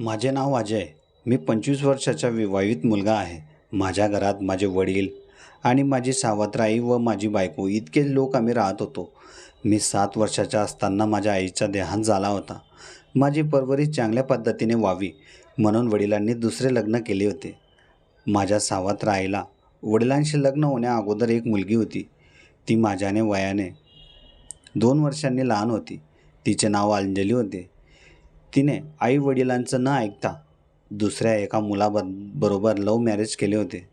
माझे नाव अजय. मी पंचवीस वर्षाचा विवाहित मुलगा आहे. माझ्या घरात माझे वडील आणि माझी सावत्र आई व माझी बायको इतके लोक आम्ही राहत होतो. मी सात वर्षाचा असताना माझ्या आईचा देहांत झाला होता. माझी परवरिश चांगल्या पद्धतीने व्हावी म्हणून वडिलांनी दुसरे लग्न केले होते. माझ्या सावत्र आईला वडिलांशी लग्न होण्या अगोदर एक मुलगी होती. ती माझ्याने वयाने दोन वर्षांनी लहान होती. तिचे नाव अंजली होते. तिने आई वडिलांचं न ऐकता दुसऱ्या एका मुलाबरोबर लव लव्ह मॅरेज केले होते.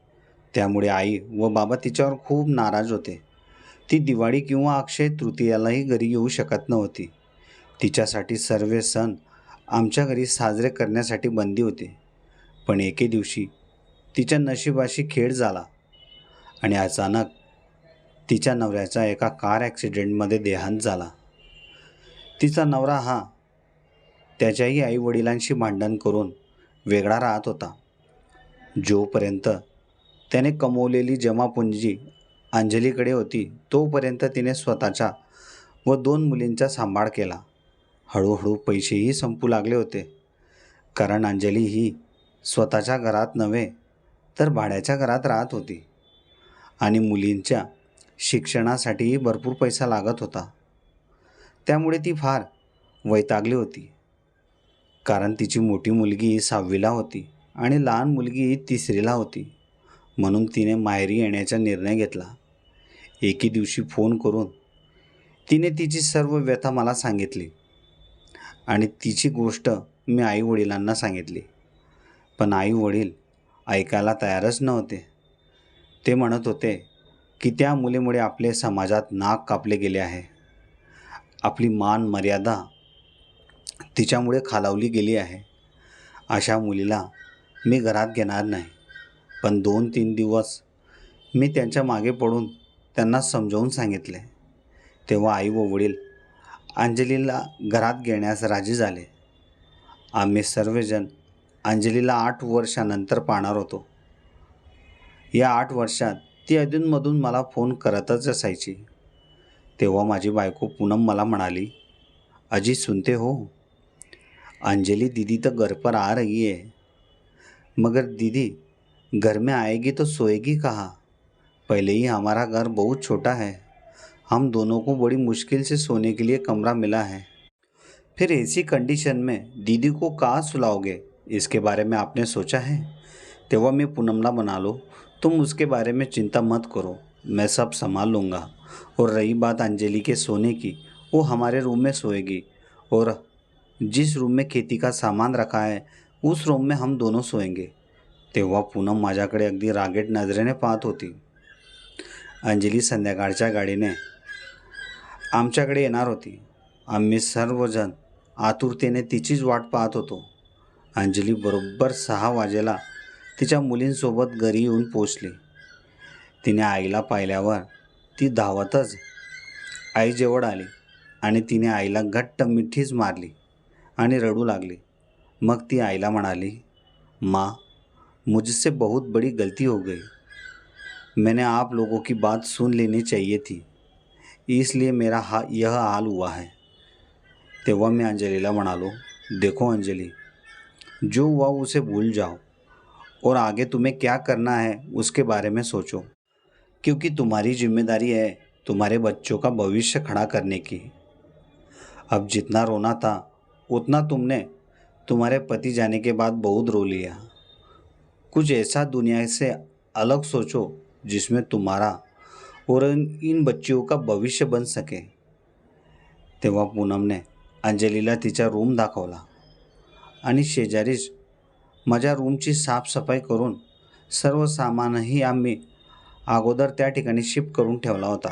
त्यामुळे आई व बाबा तिच्यावर खूप नाराज होते. ती दिवाळी किंवा अक्षय तृतीयालाही घरी येऊ शकत नव्हती. तिच्यासाठी सर्व सण आमच्या घरी साजरे करण्यासाठी बंदी होते. पण एके दिवशी तिच्या नशिबाशी खेळ झाला आणि अचानक तिच्या नवऱ्याचा एका कार ॲक्सिडेंटमध्ये देहांत झाला. तिचा नवरा हा त्याच्याही आईवडिलांशी भांडण करून वेगळा राहत होता. जोपर्यंत त्याने कमवलेली जमापुंजी अंजलीकडे होती तोपर्यंत तिने स्वतःच्या व दोन मुलींचा सांभाळ केला. हळूहळू पैसेही संपू लागले होते. कारण अंजली ही स्वतःच्या घरात नव्हे तर भाड्याच्या घरात राहत होती. आणि मुलींच्या शिक्षणासाठीही भरपूर पैसा लागत होता. त्यामुळे ती फार वैतागली होती. कारण तिची मोठी मुलगी सहावीला होती आणि लहान मुलगी तिसरीला होती. म्हणून तिने माहेरी येण्याचा निर्णय घेतला. एके दिवशी फोन करून तिने तिची सर्व व्यथा मला सांगितली आणि तिची गोष्ट मी आईवडिलांना सांगितली. पण आईवडील ऐकायला तयारच नव्हते. ते म्हणत होते की त्या मुलीमुळे आपले समाजात नाक कापले गेले आहे. आपली मान मर्यादा तिच्यामुळे खालावली गेली आहे. अशा मुलीला मी घरात घेणार नाही. पण दोन तीन दिवस मी त्यांच्या मागे पडून त्यांना समजावून सांगितले. तेव्हा आई व वडील अंजलीला घरात घेण्यास राजी झाले. आम्ही सर्वजण अंजलीला आठ वर्षानंतर पाहणार होतो. या आठ वर्षात ती अधूनमधून मला फोन करतच असायची. तेव्हा माझी बायको पूनम मला म्हणाली अजी सुनते हो? अंजलि दीदी तो घर पर आ रही है। मगर दीदी, घर में आएगी तो सोएगी कहाँ? पहले ही हमारा घर बहुत छोटा है। हम दोनों को बड़ी मुश्किल से सोने के लिए कमरा मिला है। फिर ऐसी कंडीशन में दीदी को कहाँ सुलाओगे? इसके बारे में आपने सोचा है? तेव्हा मैं पूनमला बना लो। तुम उसके बारे में चिंता मत करो। मैं सब संभाल लूँगा। और रही बात अंजलि के सोने की, वो हमारे रूम में सोएगी। और जिस रूम में खेती का सामान रखा है उस रूम में हम दोनों सोएंगे। तेव्हा पूनम माझ्याकडे अगदी रागेट नजरेने पाहत होती. अंजली संध्याकाळच्या गाडीने आमच्याकडे येणार होती. आम्ही सर्वजण आतुरतेने तिचीच वाट पाहत होतो. अंजली बरोबर सहा वाजेला तिच्या मुलींसोबत घरी येऊन पोचली तिने आईला पाहिल्यावर ती धावतच आईजवळ आली आणि तिने आईला घट्ट मिठीच मारली. आणि रडू लागली. मग ती आईला म्हणाली, माँ, मुझसे बहुत बड़ी गलती हो गई. मैंने आप लोगों की बात सुन लेनी चाहिए थी. इसलिए मेरा हा, यह हाल हुआ है. तेव्हा मी अंजलीला म्हणालो, देखो अंजलि, जो हुआ उसे भूल जाओ और आगे तुम्हें क्या करना है उसके बारे में सोचो. क्योंकि तुम्हारी ज़िम्मेदारी है तुम्हारे बच्चों का भविष्य खड़ा करने की. अब जितना रोना था उतना तुमने तुम्हारे पति जाने के बाद बहुत रो लिया। कुछ ऐसा दुनिया से अलग सोचो जिसमें तुम्हारा और इन इन बच्चियों का भविष्य बन सके। तेव्हा पूनमने अंजलीला तिचा रूम दाखवला आणि शेजारीच माझ्या रूमची साफसफाई करून सर्व सामानही आम्ही अगोदर त्या ठिकाणी शिफ्ट करून ठेवला होता.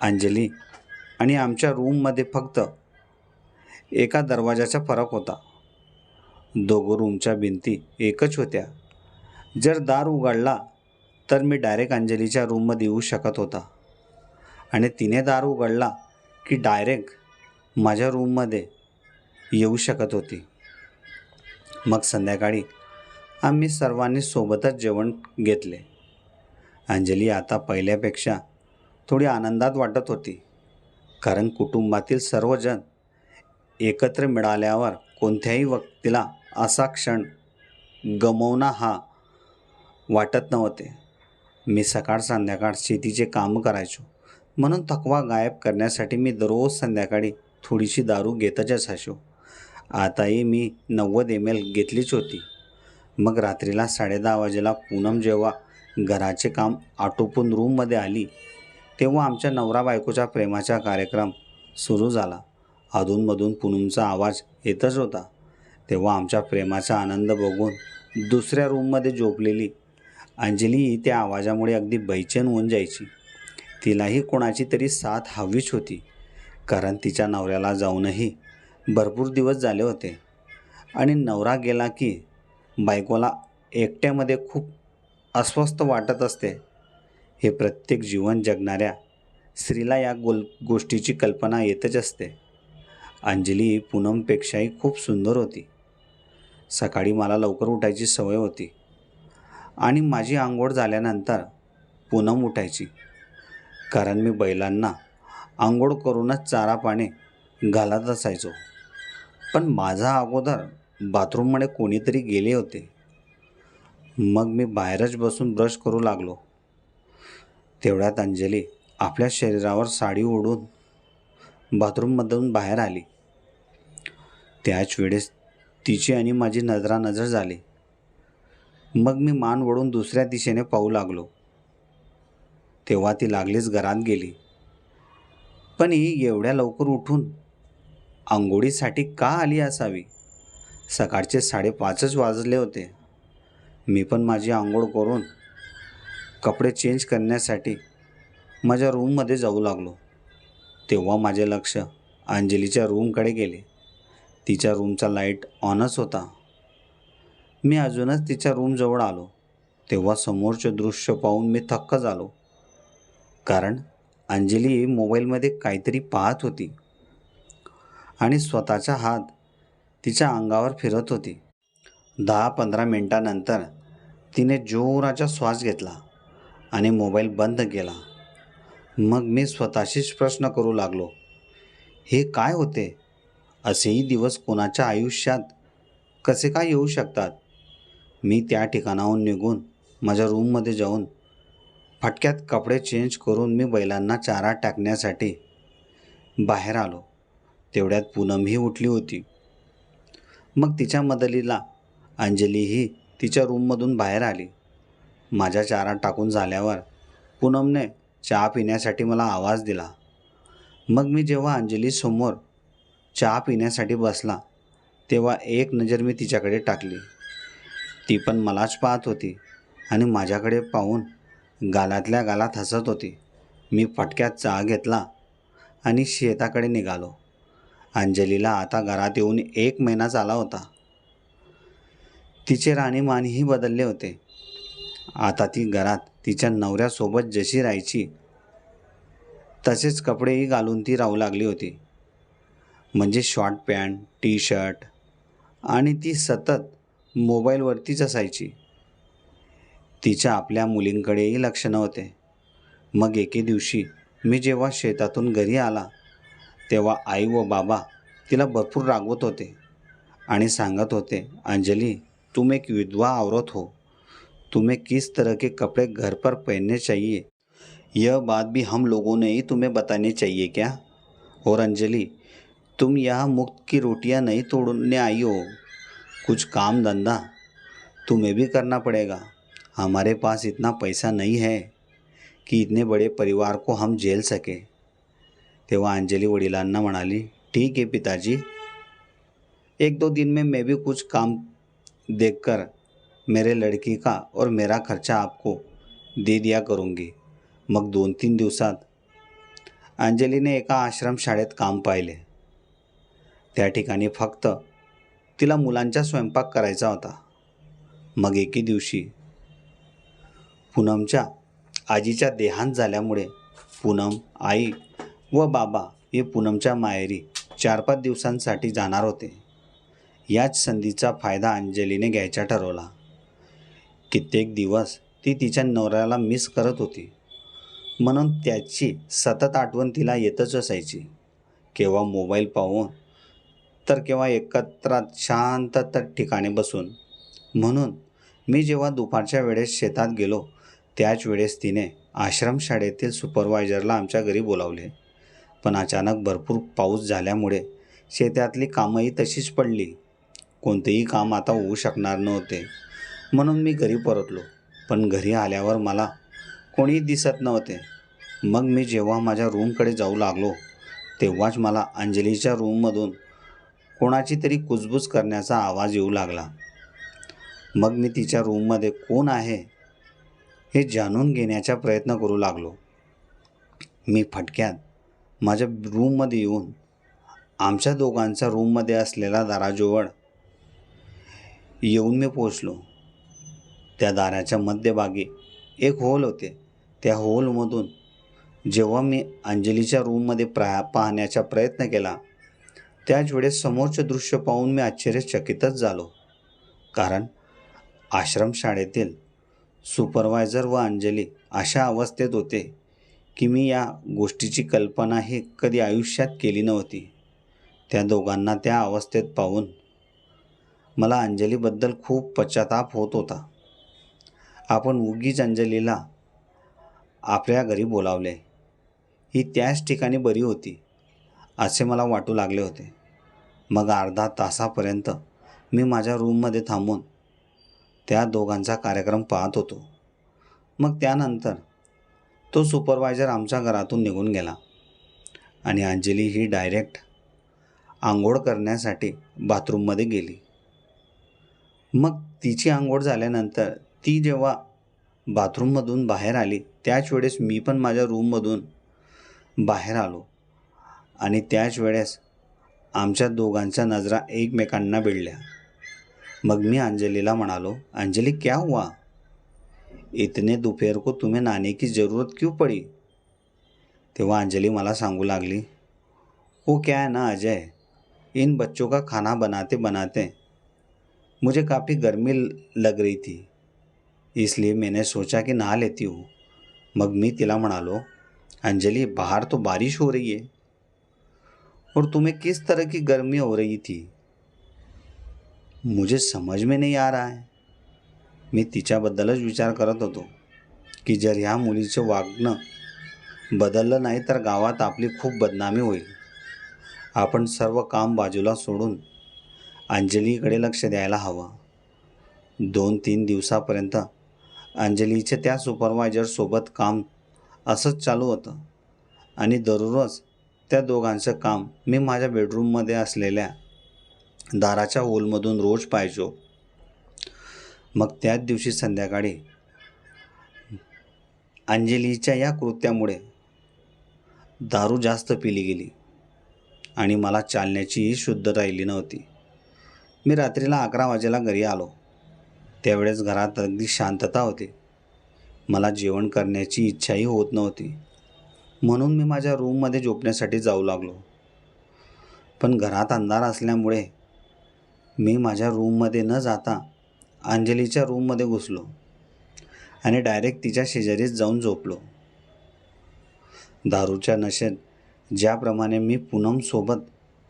अंजली आणि आमच्या रूममध्ये फक्त एका दरवाजाचा फरक होता. दोघं रूमच्या भिंती एकच होत्या. जर दार उघडला तर मी डायरेक्ट अंजलीच्या रूममध्ये येऊ शकत होता. आणि तिने दार उघडला की डायरेक्ट माझ्या रूममध्ये येऊ शकत होती. मग संध्याकाळी आम्ही सर्वांनी सोबतच जेवण घेतले. अंजली आता पहिल्यापेक्षा थोडी आनंदात वाटत होती कारण कुटुंबातील सर्वजण एकत्र मिळाल्यावर कोणत्याही व्यक्तीला असा क्षण गमवणं हा वाटत नव्हते. मी सकाळ संध्याकाळ शेतीचे कामं करायचो. म्हणून थकवा गायब करण्यासाठी मी दररोज संध्याकाळी थोडीशी दारू घेतच असायचो. आताही मी नव्वद एम एल घेतलीच होती. मग रात्रीला साडेदहा वाजेला पूनम जेव्हा घराचे काम आटोपून रूममध्ये आली तेव्हा आमच्या नवरा बायकोच्या प्रेमाचा कार्यक्रम सुरू झाला. अधूनमधून पुनमचा आवाज येतच होता. तेव्हा आमच्या प्रेमाचा आनंद बघून दुसऱ्या रूममध्ये झोपलेली अंजली त्या आवाजामुळे अगदी बैचेन होऊन जायची. तिलाही कोणाची तरी साथ हवीच होती कारण तिच्या नवऱ्याला जाऊनही भरपूर दिवस झाले होते. आणि नवरा गेला की बायकोला एकट्यामध्ये खूप अस्वस्थ वाटत असते. हे प्रत्येक जीवन जगणाऱ्या स्त्रीला या गोल गोष्टीची कल्पना येतच असते. अंजली पूनमपेक्षाही खूप सुंदर होती. सकाळी मला लवकर उठायची सवय होती. आणि माझी आंघोळ झाल्यानंतर पूनम उठायची. कारण मी बैलांना आंघोळ करूनच चारा पाणी घालत असायचो. पण माझा अगोदर बाथरूममध्ये कोणीतरी गेले होते. मग मी बाहेरच बसून ब्रश करू लागलो. तेवढ्यात अंजली आपल्या शरीरावर साडी ओढून बाथरूममधून बाहेर आली. त्याच वेळेस तिची आणि माझी नजरानजर झाली. मग मी मान वळून दुसऱ्या दिशेने पाहू लागलो. तेव्हा ती लागलीच घरात गेली. पण ही एवढ्या लवकर उठून आंघोळीसाठी का आली असावी? सकाळचे साडेपाचच वाजले होते. मी पण माझी आंघोळ करून कपडे चेंज करण्यासाठी माझ्या रूममध्ये जाऊ लागलो. तेव्हा माझे लक्ष अंजलीच्या रूमकडे गेले. तिच्या रूमचा लाइट ऑनच होता. मी अजूनच तिच्या रूमजवळ आलो. तेव्हा समोरचे दृश्य पाहून मी थक्क झालो. कारण अंजली मोबाईलमध्ये काहीतरी पाहत होती. आणि स्वतःचा हात तिच्या अंगावर फिरत होती. दहा पंधरा मिनटानंतर तिने जोराचा श्वास घेतला आणि मोबाईल बंद केला. मग मी स्वतःशीच प्रश्न करू लागलो. हे काय होते? असेही दिवस कोणाच्या आयुष्यात कसे काय येऊ शकतात? मी त्या ठिकाणाहून निघून माझ्या रूममध्ये जाऊन फटक्यात कपडे चेंज करून मी बैलांना चारा टाकण्यासाठी बाहेर आलो. तेवढ्यात पूनमही उठली होती. मग तिच्या मदलीला अंजलीही तिच्या रूममधून बाहेर आली. माझ्या चारा टाकून झाल्यावर पूनमने चहा पिण्यासाठी मला आवाज दिला. मग मी जेव्हा अंजलीसमोर चहा पिण्यासाठी बसला. तेव्हा एक नजर मी तिच्याकडे टाकली. ती पण मलाच पाहत होती आणि माझ्याकडे पाहून गालातल्या गालात हसत होती. मी फटक्यात चहा घेतला आणि शेताकडे निघालो. अंजलीला आता घरात येऊन एक महिना झाला होता. तिचे राणीमानही बदलले होते. आता ती घरात तिच्या नवऱ्यासोबत जशी राहायची तसेच कपडेही घालून ती राहू लागली होती. म्हणजे शॉर्ट पॅन्ट टी शर्ट आणि ती सतत मोबाईलवरतीच असायची. तिच्या आपल्या मुलींकडेही लक्ष नव्हते. मग एके दिवशी मी जेव्हा शेतातून घरी आला तेव्हा आई व बाबा तिला भरपूर रागवत होते आणि सांगत होते अंजली तुम एक विधवा औरत हो. तुम्हें किस तरह के कपड़े घर पर पहनने चाहिए? यह बात भी हम लोगों ने ही तुम्हें बतानी चाहिए क्या? और अंजलि तुम यहाँ मुक्त की रोटियाँ नहीं तोड़ने आई हो। कुछ काम धंधा तुम्हें भी करना पड़ेगा। हमारे पास इतना पैसा नहीं है कि इतने बड़े परिवार को हम झेल सके। तेव्हा अंजली वडिलांना म्हणाली ठीक है पिताजी। एक दो दिन में मैं भी कुछ काम देखकर मेरे लड़की का और मेरा खर्चा आपको दे दिया करूँगी। मग दोन तीन दिवसात एका आश्रमशाळेत काम पाहिले। त्या ठिकाणी फक्त तिला मुलांचा स्वयंपाक करायचा होता. मग एके दिवशी पूनमच्या आजीच्या देहांत झाल्यामुळे पूनम आई व बाबा हे पूनमच्या माहेरी चार पाच दिवसांसाठी जाणार होते. याच संधीचा फायदा अंजलीने घ्यायचा ठरवला. कित्येक दिवस ती तिच्या नवऱ्याला मिस करत होती. म्हणून त्याची सतत आठवण तिला येतच असायची. केव्हा मोबाईल पाहून तर केव्हा एकत्रात शांत तर ठिकाणी बसून. म्हणून मी जेव्हा दुपारच्या वेळेस शेतात गेलो त्याच वेळेस तिने आश्रमशाळेतील सुपरवायझरला आमच्या घरी बोलावले. पण अचानक भरपूर पाऊस झाल्यामुळे शेतातली कामंही तशीच पडली. कोणतेही काम आता होऊ शकणार नव्हते. म्हणून मी घरी परतलो. पण घरी आल्यावर मला कोणी दिसत नव्हते. मग मी जेव्हा माझ्या रूमकडे जाऊ लागलो तेव्हाच मला अंजलीच्या रूममधून कोणाची तरी कुजबूज करण्याचा आवाज येऊ लागला. मग मी तिच्या रूममध्ये कोण आहे हे जाणून घेण्याचा प्रयत्न करू लागलो. मी फटक्यात माझ्या रूममध्ये येऊन आमच्या दोघांचा रूममध्ये असलेला दाराजवळ येऊन मी पोचलो त्या दाराच्या मध्यभागी एक होल होते. त्या होलमधून जेव्हा मी अंजलीच्या रूममध्ये प्रा पाहण्याचा प्रयत्न केला त्याच वेळेस समोरचे दृश्य पाहून मी आश्चर्यचकितच झालो. कारण आश्रमशाळेतील सुपरवायझर व अंजली अशा अवस्थेत होते की मी या गोष्टीची कल्पनाही कधी आयुष्यात केली नव्हती. त्या दोघांना त्या अवस्थेत पाहून मला अंजलीबद्दल खूप पश्चाताप होत होता. आपण उगीच अंजलीला आपल्या घरी बोलावले. ही त्याच ठिकाणी बरी होती. असे मला वाटू लागले होते. मग अर्धा तासापर्यंत मी माझ्या रूममध्ये थांबून त्या दोघांचा कार्यक्रम पाहत होतो. मग त्यानंतर तो सुपरवायझर आमच्या घरातून निघून गेला आणि अंजली ही डायरेक्ट आंघोळ करण्यासाठी बाथरूममध्ये गेली. मग तिची आंघोळ झाल्यानंतर ती जेव्हा बाथरूममधून बाहेर आली त्याच वेळेस मी पण माझ्या रूममधून बाहेर आलो. आणि त्याच वेळेस आमच्या दोघांच्या नजरा एकमेकांना भिडल्या. मग मी अंजलीला म्हणालो अंजली क्या हुआ? इतने दोपहर को तुम्हें नहाने की ज़रूरत क्यों पड़ी? तेव्हा अंजली मला सांगू लागली वो क्या है ना अजय? इन बच्चों का खाना बनाते बनाते मुझे काफ़ी गर्मी लग रही थी इसलिए मैंने सोचा कि नहा लेती हूँ। मग मी तिला म्हणालो अंजली बाहर तो बारिश हो रही है। और तुम्हें किस तरह की गर्मी हो रही थी? मुझे समज में नहीं आ रहा है। मी तिच्याबद्दलच विचार करत होतो की जर ह्या मुलीचं वागणं बदललं नाही तर गावात आपली खूप बदनामी होईल. आपण सर्व काम बाजूला सोडून अंजलीकडे लक्ष द्यायला हवं. दोन तीन दिवसापर्यंत अंजलीचे त्या सुपरवायझरसोबत काम असंच चालू होतं आणि दररोज त्या दोघांचं काम मी माझ्या बेडरूममध्ये असलेल्या दाराच्या होलमधून रोज पाहायचो. मग त्याच दिवशी संध्याकाळी अंजलीच्या या कृत्यामुळे दारू जास्त पिली गेली आणि मला चालण्याचीही शुद्ध राहिली नव्हती. मी रात्रीला अकरा वाजेला घरी आलो. त्यावेळेस घरात अगदी शांतता होती. मला जेवण करण्याची इच्छाही होत नव्हती. म्हणून मी माझ्या रूममध्ये झोपण्यासाठी जाऊ लागलो. पण घरात अंधार असल्यामुळे मी माझ्या रूममध्ये न जाता अंजलीच्या रूममध्ये घुसलो आणि डायरेक्ट तिच्या शेजारीच जाऊन झोपलो. दारूच्या नशेत ज्याप्रमाणे मी पूनमसोबत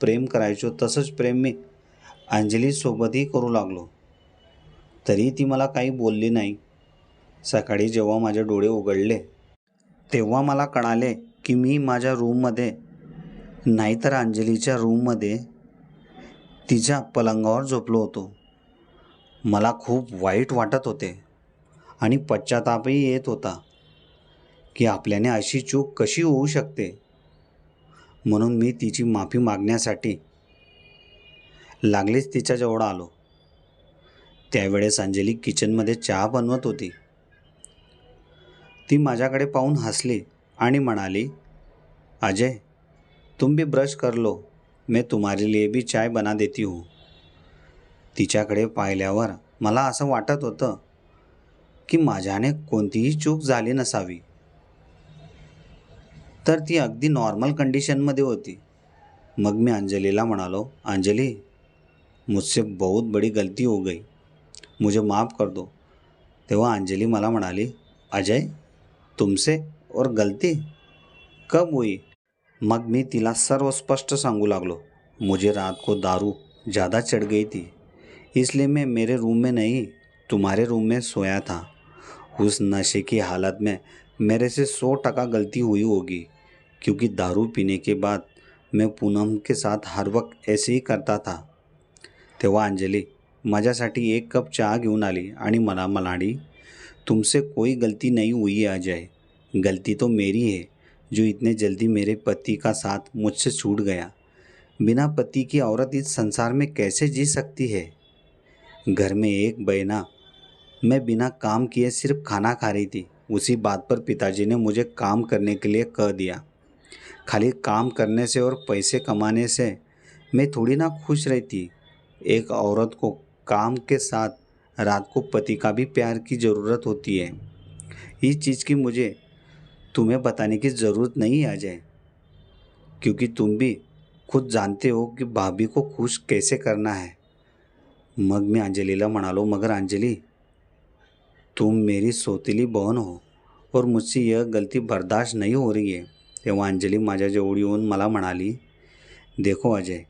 प्रेम करायचो तसंच प्रेम मी अंजलीसोबतही करू लागलो. तरी ती मला काही बोलली नाही. सकाळी जेव्हा माझे डोळे उघडले तेव्हा मला कळाले की मी माझ्या रूममध्ये नाहीतर अंजलीच्या रूममध्ये तिच्या पलंगावर झोपलो होतो. मला खूप वाईट वाटत होते आणि पश्चातापही येत होता की आपल्याने अशी चूक कशी होऊ शकते? म्हणून मी तिची माफी मागण्यासाठी लागलीच तिच्याजवळ आलो. त्यावेळेस अंजली किचनमध्ये चहा बनवत होती. ती माझ्याकडे पाहून हसली आणि म्हणाली अजय तुम भी ब्रश कर लो मैं तुम्हारे लिए भी चाय बना देती हूँ. तिच्याकडे पाहिल्यावर मला असं वाटत होतं की माझ्याने कोणतीही चूक झाली नसावी. तर ती अगदी नॉर्मल कंडिशनमध्ये होती. मग मी अंजलीला म्हणालो अंजली मुझसे बहुत बड़ी गलती हो गई. मुझे माफ़ कर दो. तेव्हा अंजली मला म्हणाली अजय तुमसे और गलती? कब हुई? मग मी तिला सर्व स्पष्ट सांगू लागलो. मुझे रात को दारू ज़्यादा चढ़ गई थी, इसलिए मैं मेरे रूम में नहीं, तुम्हारे रूम में सोया था। उस नशे की हालत में मेरे से सौ टका गलती हुई होगी, क्योंकि दारू पीने के बाद मैं पूनम के साथ हर वक्त ऐसे ही करता था। तेव्हा अंजली माझ्यासाठी एक कप चहा घेऊन आली आणि मला तुमसे कोई गलती नहीं हुई है, अजय। गलती तो मेरी है, जो इतने जल्दी मेरे पति का साथ मुझसे छूट गया। बिना पति की औरत इस संसार में कैसे जी सकती है? घर में एक बहना, मैं बिना काम किए सिर्फ़ खाना खा रही थी। उसी बात पर पिताजी ने मुझे काम करने के लिए कह दिया। खाली काम करने से और पैसे कमाने से मैं थोड़ी ना खुश रहती। एक औरत को काम के साथ रात को पति का भी प्यार की ज़रूरत होती है। इस चीज़ की मुझे तुम्हें बताने की ज़रूरत नहीं जाए। क्योंकि तुम भी खुद जानते हो कि भाभी को खुश कैसे करना है। मग मी अंजलीला म्हणालो मगर अंजली, तुम मेरी सौतेली बहन हो और मुझसे यह गलती बर्दाश्त नहीं हो रही है। तेव्हा अंजली माझ्या जवळ येऊन मला म्हणाली, देखो अजय,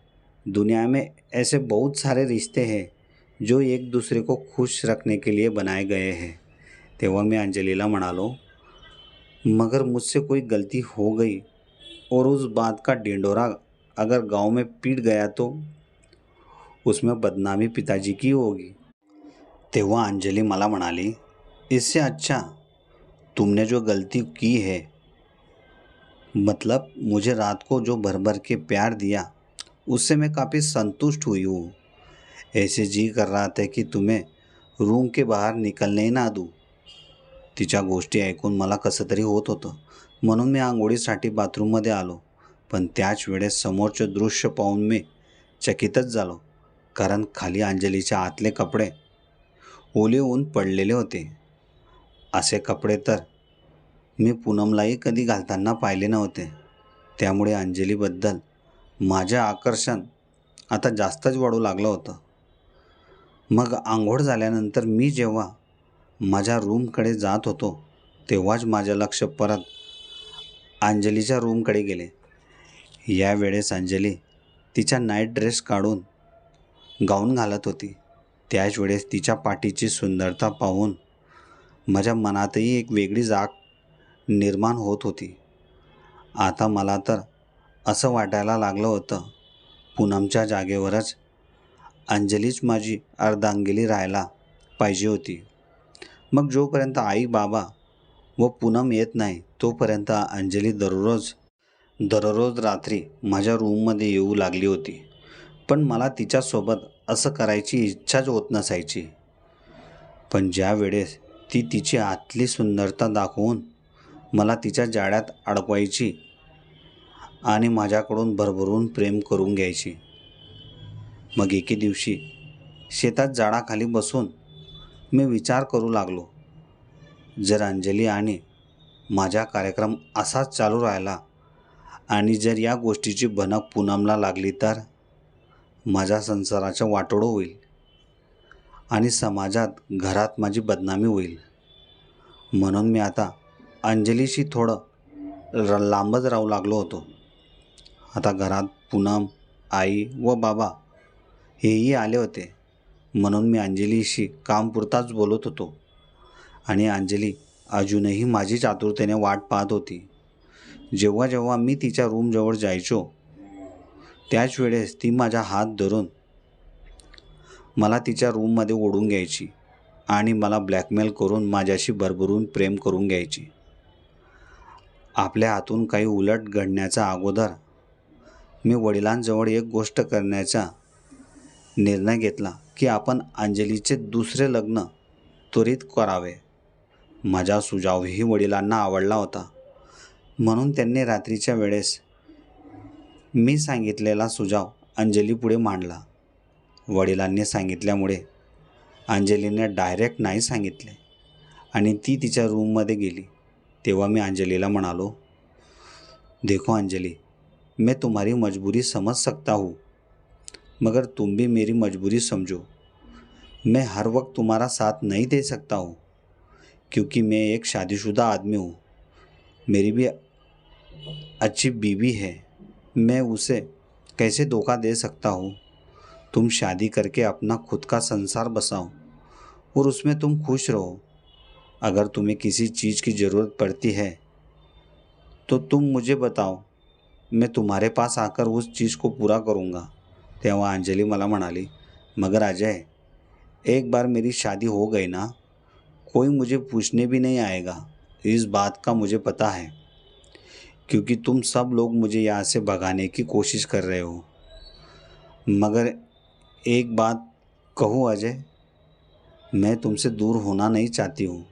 दुनिया में ऐसे बहुत सारे रिश्ते हैं जो एक दूसरे को खुश रखने के लिए बनाए गए हैं। तेव्हा मी अंजलीला मना लो, मगर मुझसे कोई गलती हो गई और उस बात का ढिंडोरा अगर गाँव में पीट गया तो उसमें बदनामी पिताजी की होगी। तेव्हा अंजली मला म्हणाली, इससे अच्छा तुमने जो गलती की है मतलब मुझे रात को जो भर भर के प्यार दिया, उससे मैं काफ़ी संतुष्ट हुई हूँ। ऐसे जी कर रहा था की तुम्ही रूम के बाहेर निकलणे ना दू। तिच्या गोष्टी ऐकून मला कसं तरी होत होतं. म्हणून मी आंघोळीसाठी बाथरूममध्ये आलो. पण त्याच वेळेस समोरचे दृश्य पाहून मी चकितच झालो. कारण खाली अंजलीच्या आतले कपडे ओले होऊन पडलेले होते. असे कपडे तर मी पूनमलाही कधी घालताना पाहिले नव्हते. त्यामुळे अंजलीबद्दल माझे आकर्षण आता जास्तच वाढू लागलं होतं. मग आंघोळ झाल्यानंतर मी जेव्हा माझ्या रूमकडे जात होतो तेव्हाच माझं लक्ष परत अंजलीच्या रूमकडे गेले. यावेळेस अंजली तिचा नाईट ड्रेस काढून गाऊन घालत होती. त्याच वेळेस तिच्या पाठीची सुंदरता पाहून माझ्या मनातही एक वेगळी जाग निर्माण होत होती. आता मला तर असं वाटायला लागलं होतं पूनमच्या जागेवरच अंजलीच माझी अर्धांगिली राहायला पाहिजे होती. मग जोपर्यंत आई बाबा व पूनम येत नाही तोपर्यंत अंजली दररोज दररोज रात्री माझ्या रूममध्ये येऊ लागली होती. पण मला तिच्यासोबत असं करायची इच्छाच होत नसायची. पण ज्या वेळेस ती तिची आतली सुंदरता दाखवून मला तिच्या जाळ्यात अडकवायची आणि माझ्याकडून भरभरून प्रेम करून घ्यायची मग एके दिवशी शेतात झाडाखाली बसून मी विचार करू लागलो. जर अंजली आणि माझा कार्यक्रम असाच चालू राहिला आणि जर या गोष्टीची भनक पूनमला लागली तर माझ्या संसाराचं वाटोडं होईल आणि समाजात घरात माझी बदनामी होईल. म्हणून मी आता अंजलीशी थोडं र लांबच राहू लागलो होतो. आता घरात पूनम आई व बाबा हेही आले होते. म्हणून मी अंजलीशी कामपुरताच बोलत होतो. आणि अंजली अजूनही माझीच आतुरतेने वाट पाहत होती. जेव्हा जेव्हा मी तिच्या रूमजवळ जायचो त्याच वेळेस ती माझा हात धरून मला तिच्या रूममध्ये ओढून घ्यायची आणि मला ब्लॅकमेल करून माझ्याशी भरभरून प्रेम करून घ्यायची. आपल्या हातून काही उलट घडण्याच्या अगोदर मी वडिलांजवळ एक गोष्ट करण्याचा निर्णय घेतला की आपण अंजलीचे दुसरे लग्न त्वरित करावे. माझा सुजावही वडिलांना आवडला होता. म्हणून त्यांनी रात्रीच्या वेळेस मी सांगितलेला सुझाव अंजलीपुढे मांडला. वडिलांनी सांगितल्यामुळे अंजलीने डायरेक्ट नाही सांगितले आणि ती तिच्या रूममध्ये गेली. तेव्हा मी अंजलीला म्हणालो देखो अंजली मैं तुम्हारी मजबूरी समझ सकता हूँ. मगर तुम भी मेरी मजबूरी समझो। मैं हर वक्त तुम्हारा साथ नहीं दे सकता हूँ, क्योंकि मैं एक शादीशुदा आदमी हूँ। मेरी भी अच्छी बीवी है, मैं उसे कैसे धोखा दे सकता हूँ? तुम शादी करके अपना खुद का संसार बसाओ और उसमें तुम खुश रहो। अगर तुम्हें किसी चीज़ की ज़रूरत पड़ती है तो तुम मुझे बताओ, मैं तुम्हारे पास आकर उस चीज़ को पूरा करूँगा। तेव्हा अंजली मला म्हणाली मगर अजय एक बार मेरी शादी हो गई ना, कोई मुझे पूछने भी नहीं आएगा, इस बात का मुझे पता है, क्योंकि तुम सब लोग मुझे यहाँ से भगाने की कोशिश कर रहे हो। मगर एक बात कहूँ अजय, मैं तुमसे दूर होना नहीं चाहती हूँ,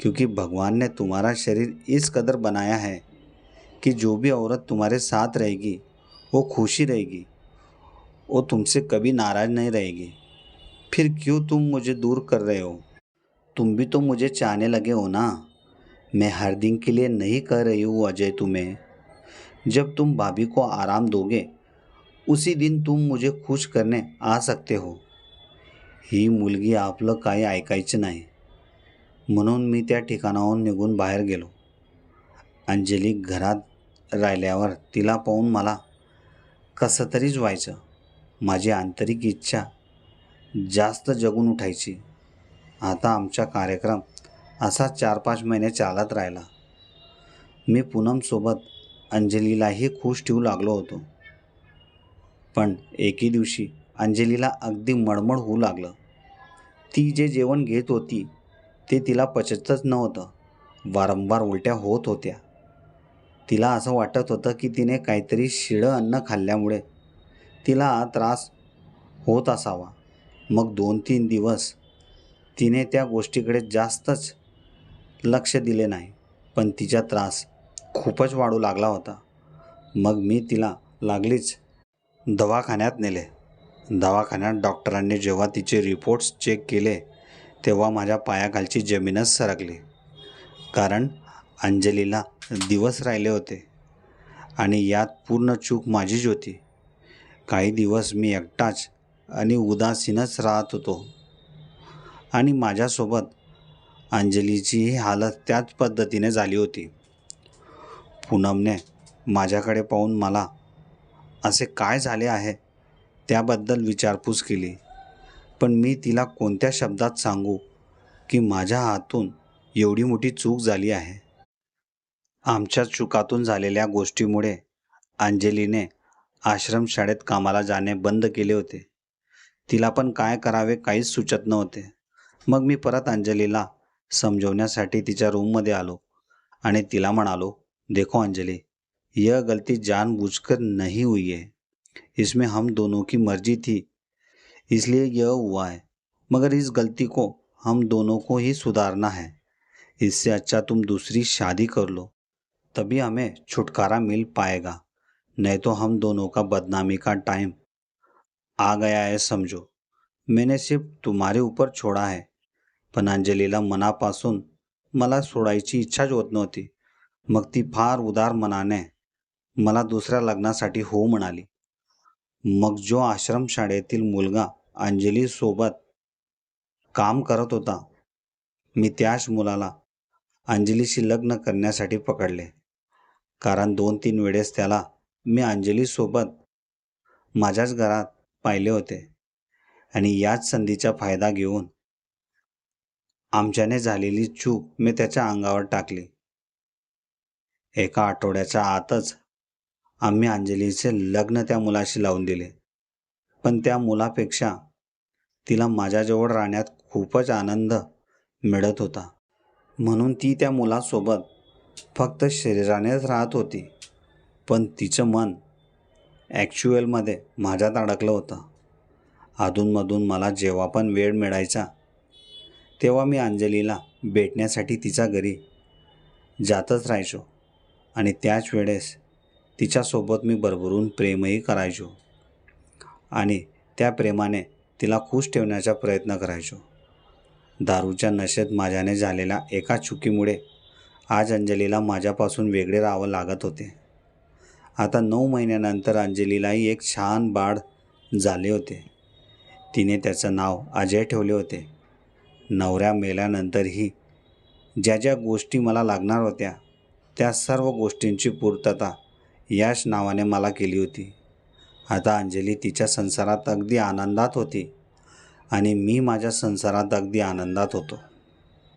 क्योंकि भगवान ने तुम्हारा शरीर इस कदर बनाया है कि जो भी औरत तुम्हारे साथ रहेगी, वो खुशी रहेगी। वो तुमसे कभी नाराज़ नहीं रहेगी। फिर क्यों तुम मुझे दूर कर रहे हो? तुम भी तो मुझे चाहने लगे हो ना? मैं हर दिन के लिए नहीं कह रही हूँ अजय तुम्हें। जब तुम भाभी को आराम दोगे, उसी दिन तुम मुझे खुश करने आ सकते हो। ही मुलगी आपलं काही ऐकायचं नाही। म्हणून मी त्या ठिकाणाहून निघून बाहेर गेलो. अंजली घरात राहिल्यावर तिला पाहून मला कसं तरीच व्हायचं. माझी आंतरिक इच्छा जास्त जगून उठायची. आता आमचा कार्यक्रम असा चार पाच महिने चालत राहिला. मी पूनमसोबत अंजलीलाही खुश ठेवू लागलो होतो. पण एके दिवशी अंजलीला अगदी मळमळ होऊ लागलं. ती जे जेवण घेत होती ते तिला पचतच नव्हतं. वारंवार उलट्या होत होत्या. तिला असं वाटत होतं की तिने काहीतरी शिळं अन्न खाल्ल्यामुळे तिला हा त्रास होत असावा. मग दोन तीन दिवस तिने त्या गोष्टीकडे जास्तच लक्ष दिले नाही पण तिचा त्रास खूपच वाढू लागला होता. मग मी तिला लागलीच दवाखान्यात नेले. दवाखान्यात डॉक्टरांनी जेव्हा तिचे रिपोर्ट्स चेक केले तेव्हा माझ्या पायाखालची जमीनच सरकली. कारण अंजलीला दिवस राहिले होते आणि यात पूर्ण चूक माझीच होती. काही दिवस मी एकटाच आणि उदासीनच राहत होतो. आणि माझ्यासोबत अंजलीचीही हालत त्याच पद्धतीने झाली होती. पूनमने माझ्याकडे पाहून मला असे काय झाले आहे त्याबद्दल विचारपूस केली. पण मी तिला कोणत्या शब्दात सांगू की माझ्या हातून एवढी मोठी चूक झाली आहे? आमच्या चुकातून झालेल्या गोष्टीमुळे अंजलीने आश्रमशाळेत कामाला जाणे बंद केले होते. तिला पण काय करावे काहीच सुचत नव्हते. मग मी परत अंजलीला समजवण्यासाठी तिच्या रूममध्ये आलो आणि तिला म्हणालो, देखो अंजली, यह गलती जानबूझकर नहीं हुई है. इसमें हम दोनों की मर्ज़ी थी, इसलिए यह हुआ है. मगर इस गलती को हम दोनों को ही सुधारना है. इससे अच्छा तुम दूसरी शादी कर लो, तभी हमें छुटकारा मिल पाएगा. नहीं तो हम दोनों का बदनामी का टाइम। आ गया है समझो। मैंने सिर्फ तुम्हारे ऊपर छोड़ा है। पण अंजलीला मनापासून मला सोडायची इच्छाच होत नव्हती। मग ती फार उदार मनाने मला दुसऱ्या लग्नासाठी हो म्हणाली। मग जो आश्रमशाळेतील मुलगा अंजलीसोबत काम करत होता मी त्याच मुलाला अंजलीशी लग्न करण्यासाठी पकडले. कारण दोन तीन वेळेस त्याला मी अंजलीसोबत माझ्याच घरात पाहिले होते. आणि याच संधीचा फायदा घेऊन आमच्याने झालेली चूक मी त्याच्या अंगावर टाकली. एका आठवड्याच्या आतच आम्ही अंजलीचे लग्न त्या मुलाशी लावून दिले. पण त्या मुलापेक्षा तिला माझ्याजवळ राहण्यात खूपच आनंद मिळत होता. म्हणून ती त्या मुलासोबत फक्त शरीरानेच राहत होती. पण तिचं मन ॲक्च्युअलमध्ये माझ्यात अडकलं होतं. अधूनमधून मला जेव्हा पण वेळ मिळायचा तेव्हा मी अंजलीला भेटण्यासाठी तिच्या घरी जातच राहायचो आणि त्याच वेळेस तिच्यासोबत मी भरभरून प्रेमही करायचो आणि त्या प्रेमाने तिला खुश ठेवण्याचा प्रयत्न करायचो. दारूच्या नशेत माझ्याने झालेल्या एका चुकीमुळे आज अंजलीला माझ्यापासून वेगळे राहावं लागत होते. आता नऊ महिन्यानंतर अंजलीलाही एक छान बाळ झाले होते. तिने त्याचं नाव अजय ठेवले होते. नवऱ्या मेल्यानंतरही ज्या ज्या गोष्टी मला लागणार होत्या त्या सर्व गोष्टींची पूर्तता याच नावाने मला केली होती. आता अंजली तिच्या संसारात अगदी आनंदात होती आणि मी माझ्या संसारात अगदी आनंदात होतो.